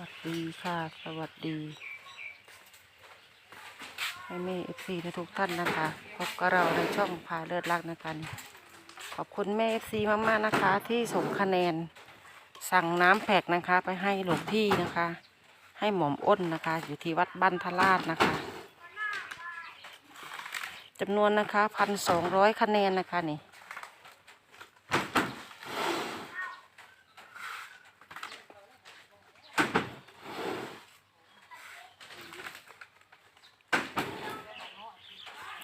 วัสดีค่ะ สวัสดีให้แม่เอฟซีทุกท่านนะคะ พบกับเราในช่องพาเลิศรักนะคะขอบคุณแม่เอฟซีมากๆนะคะ ที่ส่งคะแนน สั่งน้ำแผกนะคะ ไปให้หลวงพี่นะคะ ให้หม่อมอ้นนะคะ อยู่ที่วัดบ้านทราชนะคะจำนวนนะคะพันสองร้อยคะแนนนะคะนี่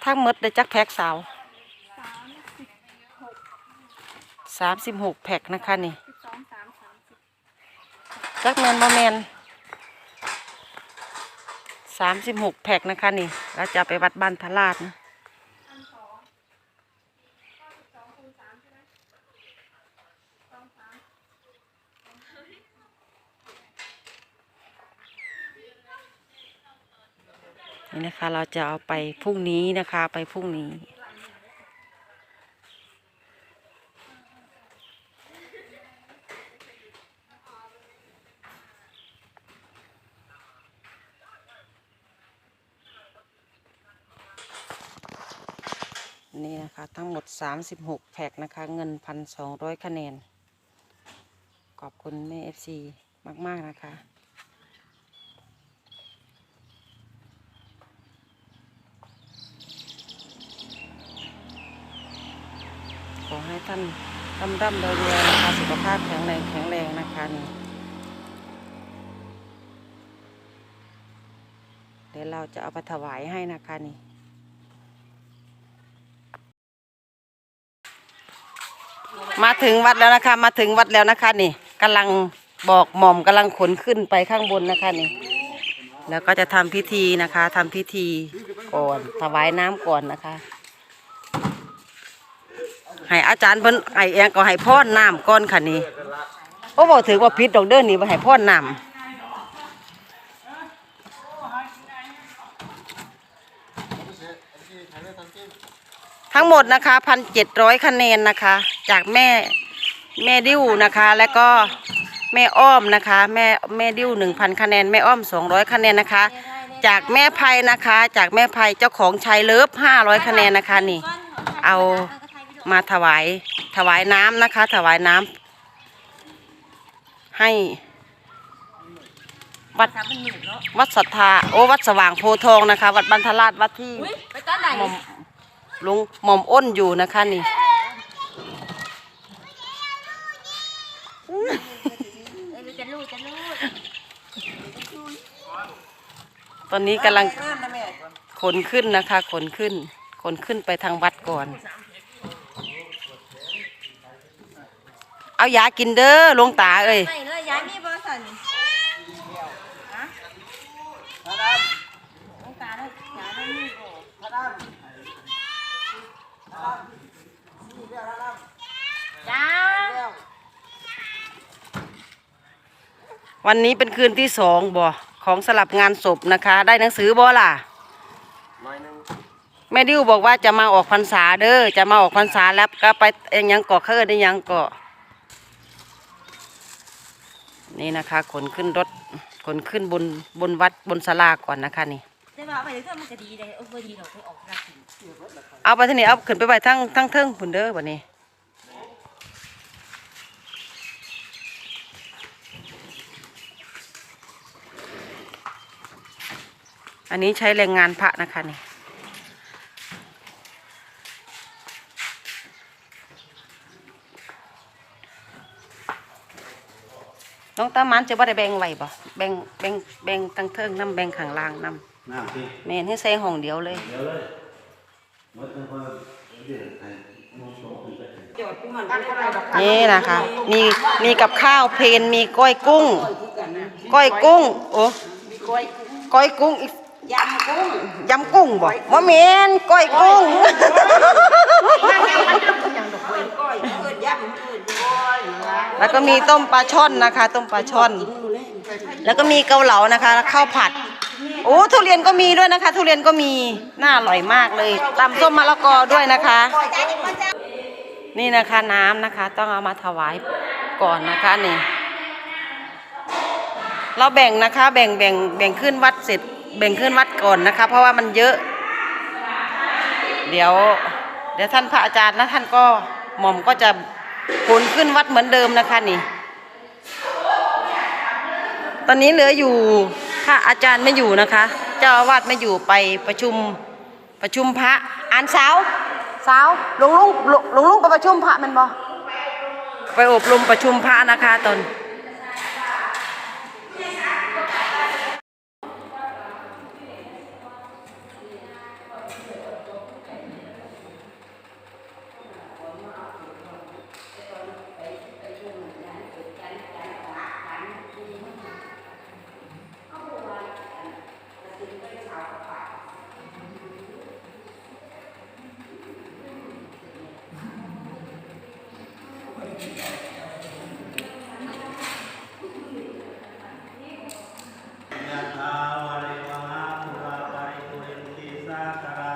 ทั้งหมดได้จักแพ็กสาวสามสิบหกแพ็กนะคะนี่จักแมนบอแมนสามสิบหกแพ็กนะคะนี่เราจะไปวัดบ้านทราดนะ นี่นะคะ เราจะเอาไปพรุ่งนี้นะคะ ไปพรุ่งนี้ นี่นะคะ ทั้งหมด 36 แพ็กนะคะ เงิน 1,200 คะแนน ขอบคุณแม่ FC มาก ๆ นะคะ อให้ท่านร่ำร่ำรวยๆนะคะสุขภาพแข็งแรงแข็งแรงนะคะนี่เดี๋ยวเราจะเอาไปถวายให้นะคะนี่มาถึงวัดแล้วนะคะ มาถึงวัดแล้วนะคะนี่กำลังบอกหม่อมกำลังขนขึ้นไปข้างบนนะคะนี่แล้วก็จะทำพิธีนะคะทำพิธีก่อนถวายน้ำก่อนนะคะ ให้อาจารย์เพิ่นไอแองก็ให้พ่อน้ำก้อนค่ะนี่โอ้บอกถือว่าพิษดอกเด้อนี่ว่าให้พ่อน้ำทั้งหมดนะคะพันเจ็ดร้อยคะแนนนะคะ จากแม่แม่ดิ้วนะคะ แล้วก็แม่อ้อมนะคะ แม่แม่ดิ้วหนึ่งพันคะแนนแม่อ้อมสองร้อยคะแนนนะคะ จากแม่ไพนะคะ จากแม่ไพเจ้าของชายเลิฟห้าร้อยคะแนนนะคะนี่ เอา มาถวายถวายน้ำนะคะ ถวายน้ำให้วัดวัดศรัทธาโอ้วัดสว่างโพธิ์ทองนะคะ วัดบรรทราชวัดที่ไปตอนไหนหม่อมลุงหม่อมอ้นอยู่นะคะนี่จะลูดจะลูดตอนนี้กำลังขนขึ้นนะคะ ขนขึ้น ขนขึ้นไปทางวัดก่อน เอายากินเด้อหลวงตาเอ้ยไม่เลยย้ายมีบริษัทนี่ฮะองตาเลยย้ายไม่มีบ่จ้าวันนี้เป็นคืนที่สองบ่ของสลับงานศพนะคะ ได้หนังสือบ่ล่ะแม่ดิวบอกว่าจะมาออกพรรษาเด้อจะมาออกพรรษาแล้วก็ไปเอ็งยังเกาะเขาเอิ้นอิหยังเกาะ นี่นะคะขนขึ้นรถขนขึ้นบนบนวัดบนศาลาก่อนนะคะนี่ได้ว่าไปเรื่อยมันก็ดีเลยโอ้ยดีเราไปออกราศีเอาไปที่นี่เอาขึ้นไปไว้ทั้งทั้งเทิงพุ่นเด้อวันนี้อันนี้ใช้แรงงานพระนะคะนี่ น้องตามันจะบ่ได้แบ่งไว้บ่แบ่งแบ่งแบ่งตั้งเทิงน้ำแบ่งข้างล่างน้น้ำที่ำแม่นให้ใส่ห้องเดียวเลย เดี๋ยวเลยมดทั้งคนเดี๋ยวให้มดสองคนไปนี่นะคะ มีมีกับข้าวเพลนมีก้อยกุ้ง ก้อยกุ้ง โอ้ก้อยกุ้งอีกยำกุ้งยำกุ้งบ่มะเมนก้อยกุ้ง แล้วก็มีต้มปลาช่อนนะคะ ต้มปลาช่อน แล้วก็มีเกาเหลานะคะข้าวผัด โอ้ทุเรียนก็มีด้วยนะคะ ทุเรียนก็มีน่าอร่อยมากเลยตำส้มมะละกอด้วยนะคะ นี่นะคะน้ำนะคะ ต้องเอามาถวายก่อนนะคะนี่เราแบ่งนะคะ แบ่งแบ่งแบ่งขึ้นวัดเสร็จ แบ่งขึ้นวัดก่อนนะคะ เพราะว่ามันเยอะ เดี๋ยว เดี๋ยวท่านพระอาจารย์นะท่านก็หม่อมก็จะ ผลขึ้นวัดเหมือนเดิมนะคะนี่ ตอนนี้เหลืออยู่ถ้าอาจารย์ไม่อยู่นะคะ เจ้าอาวาสไม่อยู่ไปประชุมประชุมพระอ่านสาวสาวหลวงลุงหลวงลวงลุงไปประชุมพระมันบอไปอบรมประชุมพระนะคะตอน นี่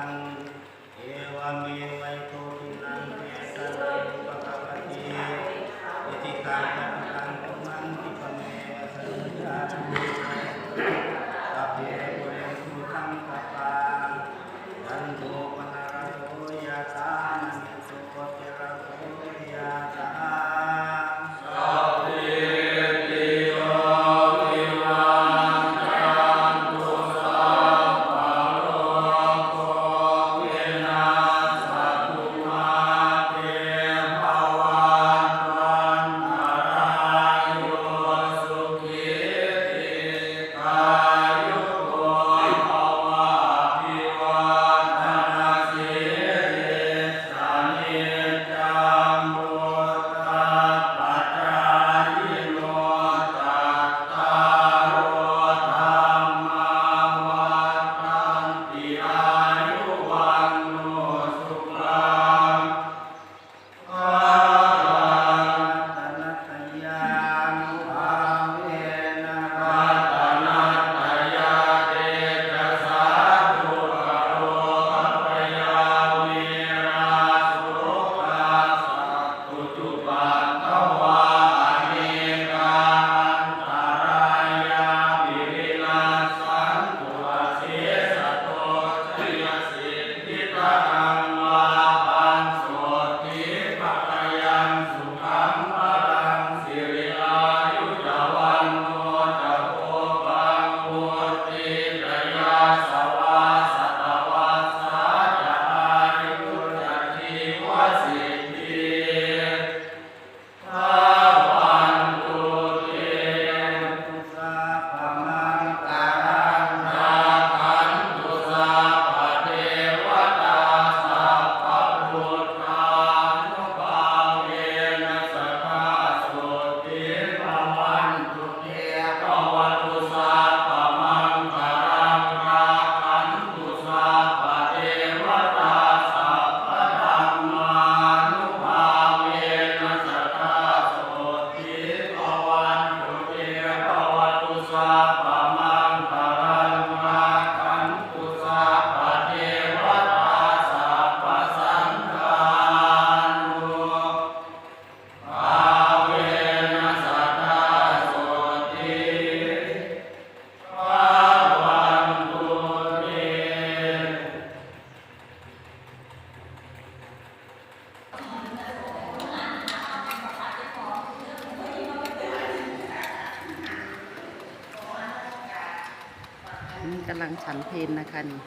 กำลังฉันเพลนนะคะนี่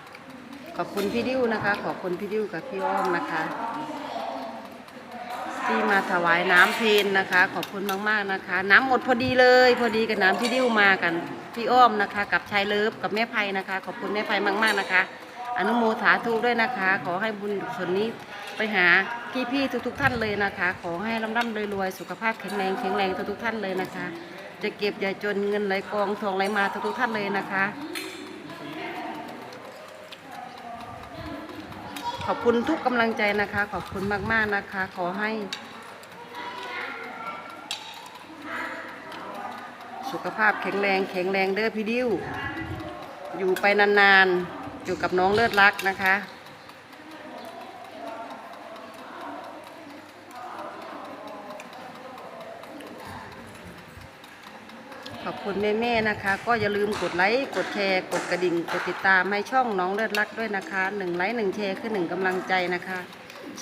ขอบคุณพี่ดิวนะคะ ขอบคุณพี่ดิวกับพี่อ้อมนะคะ ที่มาถวายน้ำเพลนนะคะ ขอบคุณมากๆนะคะ น้ำหมดพอดีเลย พอดีกับน้ำที่ดิวมากันพี่อ้อมนะคะ กับชายเลิฟกับแม่ไพนะคะ ขอบคุณแม่ไพมาก ๆนะคะ อนุโมทาธุด้วยนะคะ ขอให้บุญส่วนนี้ไปหาพี่ๆทุก ๆ ท่านเลยนะคะ ขอให้ร่ำร่ำรวยๆสุขภาพแข็งแรงแข็งแรงทุกๆท่านเลยนะคะ จะเก็บอย่าจนเงินไหลกองทองไหลมาทุกๆท่านเลยนะคะ ขอบคุณทุกกำลังใจนะคะ ขอบคุณมากๆนะคะ ขอให้ สุขภาพแข็งแรง แข็งแรงเด้อพี่ดิวอยู่ไปนานๆ อยู่กับน้องเลิศรักนะคะ ขอบคุณแม่ๆนะคะ ก็อย่าลืมกดไลค์กดแชร์กดกระดิ่งกดติดตามให้ช่องน้องเลือดรักด้วยนะคะหนึ่งไลค์หนึ่งแชร์คือหนึ่งกำลังใจนะคะ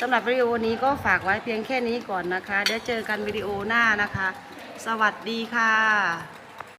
สำหรับวิดีโอนี้ก็ฝากไว้เพียงแค่นี้ก่อนนะคะ เดี๋ยวเจอกันวิดีโอหน้านะคะ สวัสดีค่ะ